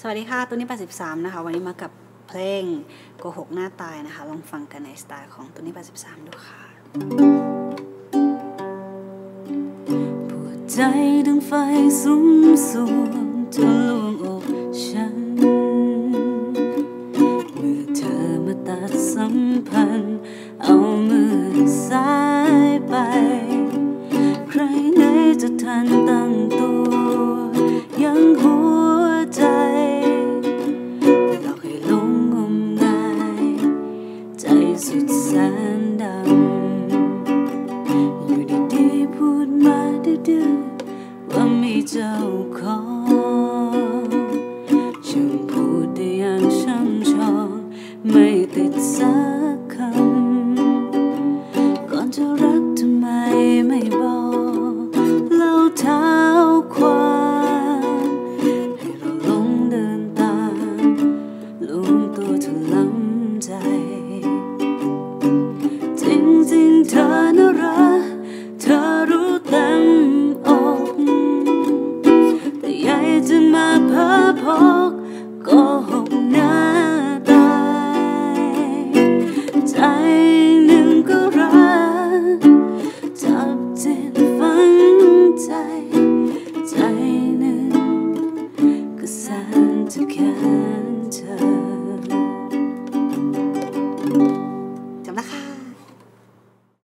สวัสดีค่ะ ตุนี่83 นะคะ วันนี้มากับเพลงโกหกหน้าตายนะคะ ลองฟังกันในสไตล์ของตุนี่83 ดูค่ะปวดใจดังไฟสุมสวงทะลวงอกฉัน เมื่อเธอมาตัดสัมพันธ์ เจ้าของช่พูดได้อย่างช่ำชอไม่ uphold.